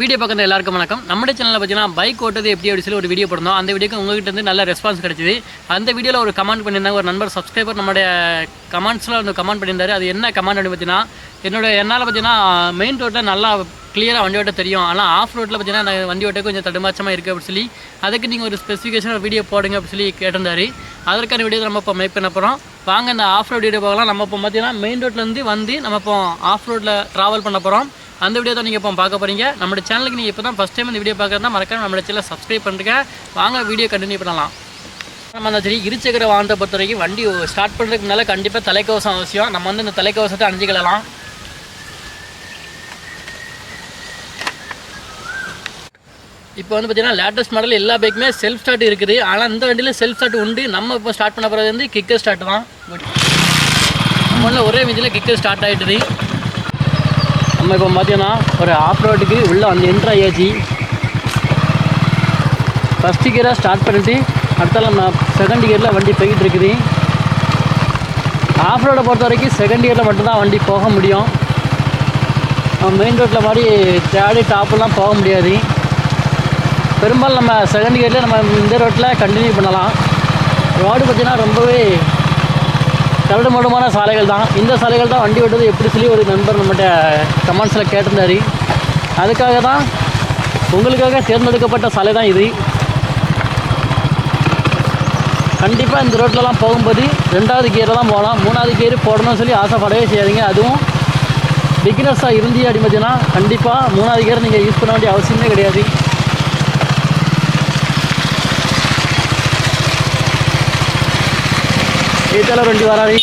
Video பார்க்குற எல்லாருக்கும் வணக்கம். நம்முடைய சேனலில் பார்த்தீங்கன்னா பைக் ஓட்டது எப்படி அப்படி சொல்லி ஒரு வீடியோ போட்டிருந்தோம். அந்த வீடியோக்கு உங்ககிட்ட வந்து நல்ல ரெஸ்பான்ஸ் கிடைச்சிது. அந்த வீடியோவில் ஒரு கமெண்ட் பண்ணியிருந்தாங்க. ஒரு நண்பர் சப்ஸ்கிரைபர் நம்மளுடைய கமெண்ட்ஸில் வந்து கமெண்ட் பண்ணியிருந்தாரு. அது என்ன கமெண்ட் அப்படின்னு பார்த்தீங்கன்னா என்னோட என்னால் பார்த்தீங்கன்னா மெயின் ரோட்டில் நல்லா கிளியராக வண்டி ஓட்ட தெரியும். ஆனால் ஆஃப் ரோட்டில் பார்த்தீங்கன்னா நான் வண்டி ஓட்ட கொஞ்சம் தடுமாற்றமாக இருக்குது அப்படின்னு சொல்லி அதுக்கு நீங்கள் ஒரு ஸ்பெசிஃபிகேஷன் ஒரு வீடியோ போடுங்க அப்படின்னு சொல்லி கேட்டிருந்தாரு. அதற்கான வீடியோ நம்ம இப்போ மேக் பண்ண போகிறோம் வாங்க இந்த ஆஃப் ரோட் வீடியோ போகலாம் நம்ம இப்போ பார்த்தீங்கன்னா மெயின் ரோட்லேருந்து வந்து நம்ம இப்போ ஆஃப் ரோட்டில் ட்ராவல் பண்ண போகிறோம் அந்த வீடியோ தான் நீங்கள் இப்போ பார்க்க போகிறீங்க நம்ம சேனலுக்கு நீங்கள் இப்போ தான் ஃபஸ்ட் டைம் இந்த வீடியோ பார்க்குறதா மறக்காம நம்ம சேனலை சப்ஸ்கிரைப் பண்ணுறீங்க வாங்க வீடியோ கண்டினியூ பண்ணலாம். நம்ம அந்த சரி இருசக்கர வாகனத்தை பொறுத்த வரைக்கும் வண்டி ஸ்டார்ட் பண்ணுறதுக்கு முன்னால் கண்டிப்பாக தலைக்கவசம் அவசியம். நம்ம வந்து இந்த தலைக்கவசத்தை அணிஞ்சிக்கலாம் இப்போ வந்து பார்த்தீங்கன்னா லேட்டஸ்ட் மாடல் எல்லா பைக்குமே செல்ஃப் ஸ்டார்ட் இருக்குது. ஆனால் இந்த வண்டியில் செல்ஃப் ஸ்டார்ட் உண்டு. நம்ம இப்போ ஸ்டார்ட் பண்ண போகிறது வந்து கிக்கர் ஸ்டார்ட் தான். முதல்ல ஒரே மிதியில் கிக்கர் ஸ்டார்ட் ஆகிட்டுது நம்ம இப்போ பார்த்தீங்கன்னா ஒரு ஆஃப் ரோட்டுக்கு உள்ளே வந்து என்ட்ரு ஆகியாச்சு ஃபஸ்ட்டு கியராக ஸ்டார்ட் பண்ணிட்டு அடுத்தால நம்ம செகண்ட் கியரில் வண்டி போய்கிட்டு இருக்குது. ஆஃப் ரோடை பொறுத்த வரைக்கும் செகண்ட் இயரில் மட்டும்தான் வண்டி போக முடியும். மெயின் ரோட்டில் மாதிரி தேடி டாப்பெல்லாம் போக முடியாது. பெரும்பாலும் நம்ம செகண்ட் கியர்லேயே நம்ம இந்த ரோட்டில் கண்டினியூ பண்ணலாம். ரோடு பார்த்திங்கன்னா ரொம்பவே கரடு மடுமான சாலைகள் தான். இந்த சாலைகள் தான் வண்டி ஓட்டுறது எப்படி சொல்லி ஒரு நண்பர் நம்மகிட்ட கமெண்ட்ஸில் கேட்டிருந்தாரு. அதுக்காக தான் உங்களுக்காக தேர்ந்தெடுக்கப்பட்ட சாலை தான் இது. கண்டிப்பாக இந்த ரோட்லலாம் போகும்போது ரெண்டாவது கியரில் தான் போகலாம். மூணாவது கியர் போடணும்னு சொல்லி ஆசைப்படவே செய்யாதீங்க. அதுவும் பிகினர்ஸாக இருந்தே அடிமதினா கண்டிப்பாக மூணாவது கியர் நீங்கள் யூஸ் பண்ண வேண்டிய அவசியமே கிடையாது. எய்த்தால வண்டி வராது.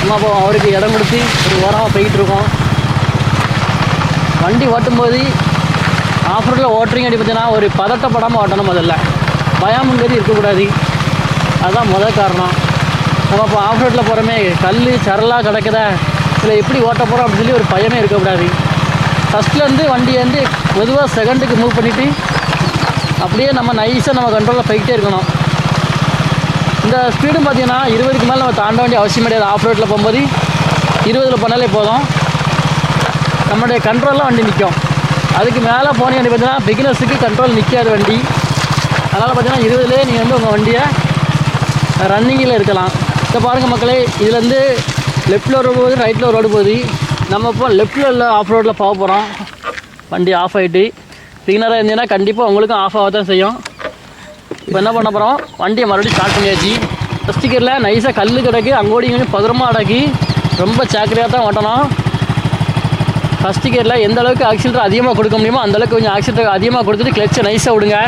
நம்ம அப்போ அவருக்கு இடம் கொடுத்து ஒரு ஓரமாக போய்கிட்டு இருக்கோம். வண்டி ஓட்டும்போது ஆஃப் ரோட்டில் ஓட்டுறீங்க அப்படி பார்த்தீங்கன்னா ஒரு பதட்டப்படாமல் ஓட்டணும் முதல்ல. பயமுங்கிறது இருக்கக்கூடாது. அதுதான் முதல் காரணம். நம்ம இப்போ ஆஃப் ரோட்டில் போகிறோமே கல் சரலாக கிடக்குத? இல்லை எப்படி ஓட்ட போகிறோம் அப்படின்னு சொல்லி ஒரு பயமே இருக்கக்கூடாது. ஃபஸ்ட்லேருந்து வண்டியை வந்து மெதுவாக செகண்டுக்கு மூவ் பண்ணிவிட்டு அப்படியே நம்ம நைஸாக நம்ம கண்ட்ரோலில் போய்கிட்டே இருக்கணும். இந்த ஸ்பீடும் பார்த்தீங்கன்னா இருபதுக்கு மேலே நம்ம தாண்ட வேண்டிய அவசியம் கிடையாது. ஆஃப் ரோட்டில் போகும்போது இருபதில் பண்ணாலே போதும். நம்மளுடைய கண்ட்ரோலில் வண்டி நிற்கும் அதுக்கு மேலே போனீங்க பார்த்தீங்கன்னா பிகினர்ஸுக்கு கண்ட்ரோல் நிற்காது வண்டி. அதனால் பார்த்தீங்கன்னா இருபதுலேயே நீங்கள் வந்து உங்கள் வண்டியை ரன்னிங்கில் இருக்கலாம். இப்போ பாருங்கள் மக்களே இதுலேருந்து லெஃப்ட்டில் ரோடு போகுது ரைட்டில் ஒரு ரோடு போகுது. நம்ம இப்போ லெஃப்ட்டில் உள்ள ஆஃப் ரோட்டில் போக போகிறோம் வண்டி ஆஃப் ஆகிட்டு பிகினராக இருந்தீங்கன்னா கண்டிப்பாக உங்களுக்கும் ஆஃப் ஆக தான் செய்யும். இப்போ என்ன பண்ண போகிறோம் வண்டியை மறுபடியும் ஸ்டார்ட் பண்ணியாச்சு. ஃபஸ்ட் நைஸாக கல் கிடக்கு அங்கோடி கொஞ்சம் பதரமாக அடக்கி ரொம்ப சாக்கரியாக தான் ஓட்டணும். ஃபஸ்ட் கியரில் எந்த அளவுக்கு ஆக்சிலேட்டர் அதிகமாக கொடுக்க முடியுமோ அந்தளவுக்கு கொஞ்சம் ஆக்சிலேட்டர் அதிகமாக கொடுத்துட்டு கிளச்சை நைஸாக விடுங்க.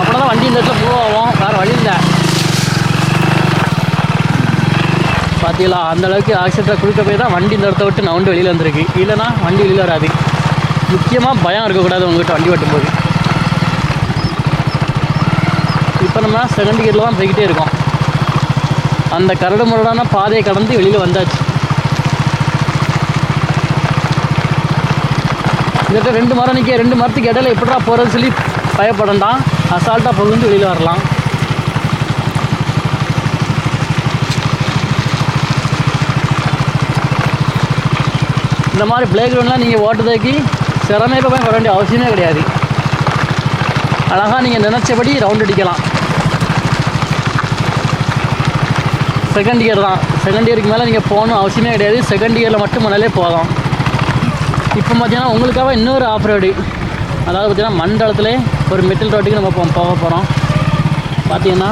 அப்புறம் தான் வண்டி இந்த இடத்துல மூவ் ஆகும். வேறு வழி இல்லை. பார்த்தீங்களா அந்த அளவுக்கு கொடுக்க போய் தான் வண்டி இந்த இடத்த விட்டு நவுண்டு வெளியில் வந்திருக்கு. இல்லைன்னா வண்டி வெளியில் வராது. முக்கியமாக பயம் இருக்கக்கூடாது உங்கள்கிட்ட வண்டி ஓட்டும் போது இப்போ நம்ம செகண்ட் கியரில் தான் போய்கிட்டே இருக்கோம். அந்த கரடு முரடான பாதையை கடந்து வெளியில் வந்தாச்சு. இந்த ரெண்டு மரம் நிற்க ரெண்டு மரத்துக்கு இடையில எப்படா போகிறதுன்னு சொல்லி பயப்படண்டாம் அசால்ட்டாக பகுந்து வெளியில் வரலாம். இந்த மாதிரி பிளே கிரவுண்ட்லாம் நீங்கள் ஓட்டுறதுக்கு சிறமையாக போய் வர வேண்டிய அவசியமே கிடையாது. அழகாக நீங்கள் நினச்சபடி ரவுண்ட் அடிக்கலாம். செகண்ட் இயர் தான். செகண்ட் இயருக்கு மேலே நீங்கள் போகணும் அவசியமே கிடையாது. செகண்ட் இயரில் மட்டும் பண்ணாலே போதும் இப்போ பார்த்தீங்கன்னா உங்களுக்காக இன்னொரு ஆஃப் ரோடு அதாவது பார்த்தீங்கன்னா மண்டலத்தில் ஒரு மெட்டல் ரோட்டுக்கு நம்ம போ போக போகிறோம் பார்த்தீங்கன்னா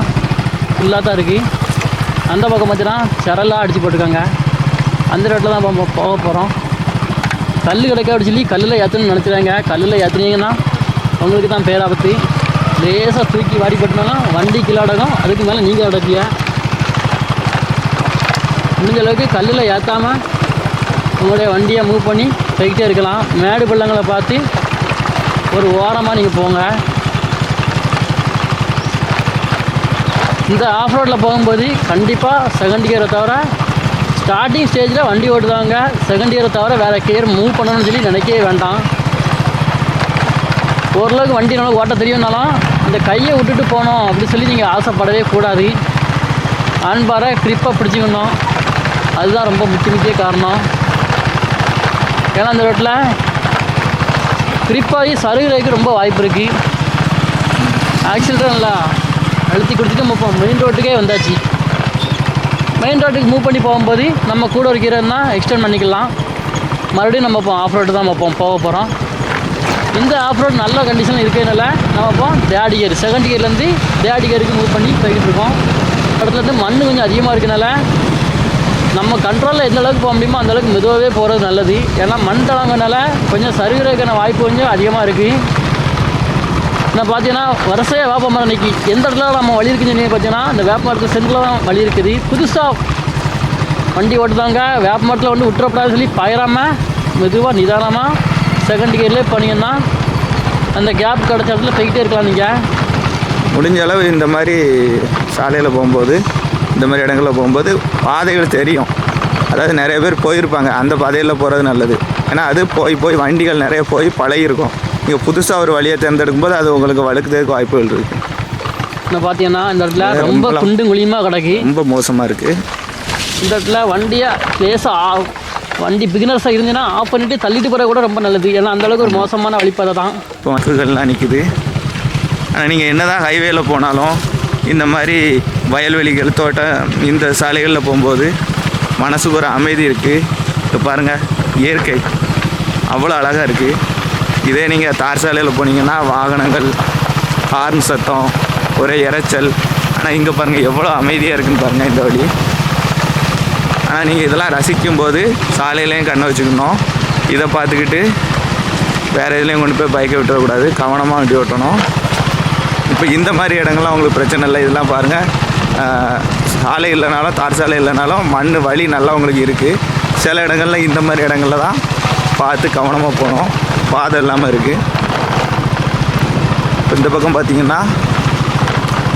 ஃபுல்லாக தான் இருக்குது அந்த பக்கம் பார்த்தீங்கன்னா சரலாக அடித்து போட்டிருக்காங்க. அந்த ரோட்டில் தான் போக போகிறோம் கல் கிடைக்க அப்படி சொல்லி கல்லில் ஏற்றணும்னு நினச்சிடாங்க கல்லில் ஏற்றுனீங்கன்னா உங்களுக்கு தான் பேராபத்து. லேசாக தூக்கி வாடி போட்டினாலும் வண்டி கீழே அடக்கும் அதுக்கு மேலே நீங்கள் அடக்கிய? முடிஞ்ச அளவுக்கு கல்லில் ஏற்றாமல் உங்களுடைய வண்டியை மூவ் பண்ணி போய்கிட்டே இருக்கலாம். மேடு பள்ளங்களை பார்த்து ஒரு ஓரமாக நீங்கள் போங்க. இந்த ஆஃப் ரோட்டில் போகும்போது கண்டிப்பாக செகண்ட் கியரை தவிர ஸ்டார்டிங் ஸ்டேஜில் வண்டி ஓட்டுறவங்க செகண்ட் இயரை தவிர வேறு கியர் மூவ் பண்ணணும்னு சொல்லி நினைக்கவே வேண்டாம். ஓரளவுக்கு வண்டி நல்லா ஓட்ட தெரியும்னாலும் இந்த கையை விட்டுட்டு போகணும் அப்படின்னு சொல்லி நீங்கள் ஆசைப்படவே கூடாது. ஆண்பாரை க்ரிப்பாக பிடிச்சிக்கணும். அதுதான் ரொம்ப முக்கிய முக்கிய காரணம். ஏன்னா அந்த ரோட்டில் குறிப்பாகி சருகிறதுக்கு ரொம்ப வாய்ப்பு இருக்குது ஆக்சிலேட்டர் நல்லா அழுத்தி கொடுத்துட்டு நம்ம மெயின் ரோட்டுக்கே வந்தாச்சு. மெயின் ரோட்டுக்கு மூவ் பண்ணி போகும்போது நம்ம கூட இருக்கிறதுனா எக்ஸ்டெண்ட் பண்ணிக்கலாம். மறுபடியும் நம்ம இப்போ ஆஃப் ரோடு தான் நம்ம போக போகிறோம் இந்த ஆஃப் ரோடு நல்ல கண்டிஷனில் இருக்கிறதுனால நம்ம இப்போ தேர்ட் இயர் செகண்ட் இயர்லேருந்து தேர்ட் இயருக்கு மூவ் பண்ணி போய்கிட்டு இருக்கோம். இடத்துல இருந்து மண் கொஞ்சம் அதிகமாக இருக்கனால நம்ம கண்ட்ரோலில் எந்த அளவுக்கு போக முடியுமோ அந்த அளவுக்கு மெதுவாகவே போகிறது நல்லது. ஏன்னா மண் தளங்கனால கொஞ்சம் சரிகிறதுக்கான வாய்ப்பு கொஞ்சம் அதிகமாக இருக்குது நான் பார்த்தீங்கன்னா வரிசையாக வேப்ப மரம் நிற்கி எந்த இடத்துல நம்ம வழி இருக்குன்னு சொன்னீங்க பார்த்தீங்கன்னா அந்த வேப்ப மரத்து சென்டரில் தான் வழி இருக்குது. புதுசாக வண்டி ஓட்டுதாங்க வேப்ப மரத்தில் வந்து விட்டுறப்படாது சொல்லி பயிராமல் மெதுவாக நிதானமாக செகண்ட் கியர்லேயே போனீங்கன்னா அந்த கேப் கிடச்ச இடத்துல போய்கிட்டே இருக்கலாம் நீங்கள் முடிஞ்ச அளவு இந்த மாதிரி சாலையில் போகும்போது இந்த மாதிரி இடங்களில் போகும்போது பாதைகள் தெரியும். அதாவது நிறைய பேர் போயிருப்பாங்க. அந்த பாதையில் போகிறது நல்லது. ஏன்னா அது போய் போய் வண்டிகள் நிறைய போய் பழகிருக்கும். நீங்கள் புதுசாக ஒரு வழியை தேர்ந்தெடுக்கும் போது அது உங்களுக்கு வழுக்குறதுக்கு வாய்ப்புகள் இருக்குது நான் பார்த்தீங்கன்னா இந்த இடத்துல ரொம்ப. குண்டும் குழியுமாக கிடக்கு? ரொம்ப மோசமாக இருக்குது இந்த இடத்துல வண்டியை லேசாக வண்டி பிகினர்ஸாக இருந்துச்சுன்னா ஆஃப் பண்ணிவிட்டு தள்ளிட்டு போகிற கூட ரொம்ப நல்லது. ஏன்னா அந்த அளவுக்கு ஒரு மோசமான வழிபாதை தான். இப்போ மக்கள்லாம் நிற்குது ஆனால் நீங்கள் என்ன தான் ஹைவேல போனாலும் இந்த மாதிரி வயல்வெளிகள் தோட்டம் இந்த சாலைகளில் போகும்போது மனசுக்கு ஒரு அமைதி இருக்குது இப்போ பாருங்கள் இயற்கை அவ்வளோ அழகாக இருக்குது இதே நீங்கள் தார் சாலையில் போனீங்கன்னா வாகனங்கள் ஹார்ன் சத்தம் ஒரே இரைச்சல். ஆனால் இங்கே பாருங்கள் எவ்வளோ அமைதியாக இருக்குன்னு பாருங்கள் இந்த வழி. ஆனால் நீங்கள் இதெல்லாம் ரசிக்கும்போது சாலையிலையும் கண்ணை வச்சுக்கணும். இதை பார்த்துக்கிட்டு வேறு எதுலேயும் கொண்டு போய் பைக்கை விட்டுறக்கூடாது. கவனமாக வண்டி ஓட்டணும். இப்போ இந்த மாதிரி இடங்கள்லாம் உங்களுக்கு பிரச்சனை இல்லை. இதெல்லாம் பாருங்கள் சாலை இல்லைனாலும் தார் சாலை இல்லைனாலும் மண் வழி நல்லா உங்களுக்கு இருக்குது சில இடங்களில் இந்த மாதிரி இடங்கள்ல தான் பார்த்து கவனமாக போகணும். பாதை இல்லாமல் இருக்குது இப்போ இந்த பக்கம் பார்த்தீங்கன்னா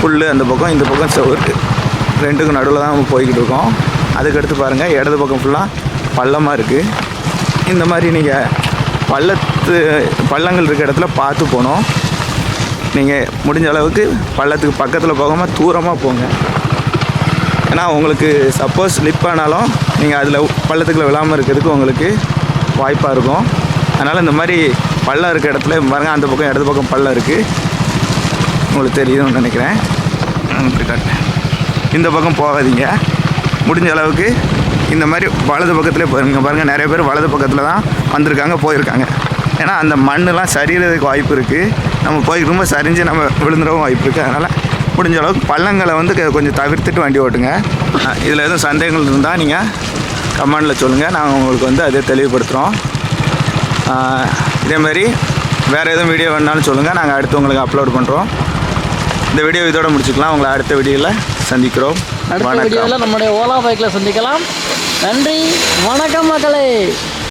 புல் அந்த பக்கம் இந்த பக்கம் செவரு. ரெண்டுக்கும் நடுவில் தான் நம்ம போய்கிட்டு இருக்கோம். அதுக்கடுத்து பாருங்கள் இடது பக்கம் ஃபுல்லாக பள்ளமாக இருக்குது இந்த மாதிரி நீங்கள் பள்ளத்து பள்ளங்கள் இருக்க இடத்துல பார்த்து போகணும். நீங்கள் முடிஞ்ச அளவுக்கு பள்ளத்துக்கு பக்கத்தில் போகாமல் தூரமாக போங்க. ஏன்னா உங்களுக்கு சப்போஸ் ஸ்லிப் ஆனாலும் நீங்கள் அதில் பள்ளத்துக்குள்ள விழாமல் இருக்கிறதுக்கு உங்களுக்கு வாய்ப்பாக இருக்கும். அதனால் இந்த மாதிரி பள்ளம் இருக்க இடத்துல பாருங்கள் அந்த பக்கம் இடது பக்கம் பள்ளம் இருக்குது உங்களுக்கு தெரியுதுன்னு நினைக்கிறேன். இப்படி காட்டுறேன். இந்த பக்கம் போகாதீங்க. முடிஞ்ச அளவுக்கு இந்த மாதிரி வலது பக்கத்துலேயே போயிருங்க பாருங்கள் நிறைய பேர் வலது பக்கத்தில் தான் வந்திருக்காங்க போயிருக்காங்க. ஏன்னா அந்த மண்ணெலாம் சரிகிறதுக்கு வாய்ப்பு இருக்குது நம்ம போய் ரொம்ப சரிஞ்சு நம்ம விழுந்துடவும் வாய்ப்பு இருக்குது அதனால் முடிஞ்ச அளவுக்கு பள்ளங்களை வந்து கொஞ்சம் தவிர்த்துட்டு வண்டி ஓட்டுங்க. இதில் எதுவும் சந்தேகங்கள் இருந்தால் நீங்கள் கமெண்டில் சொல்லுங்கள் நாங்கள் உங்களுக்கு வந்து அதை தெளிவுபடுத்துகிறோம் ஆஹ் இதே மாதிரி வேறு எதுவும் வீடியோ வேணாலும் சொல்லுங்கள் நாங்கள் அடுத்து உங்களுக்கு அப்லோட் பண்ணுறோம் இந்த வீடியோ இதோட முடிச்சுக்கலாம். உங்களை அடுத்த வீடியோவில் சந்திக்கிறோம். அடுத்த வீடியோவில் நம்முடைய ஓலா பைக்கில் சந்திக்கலாம். நன்றி. வணக்கம் மக்களே.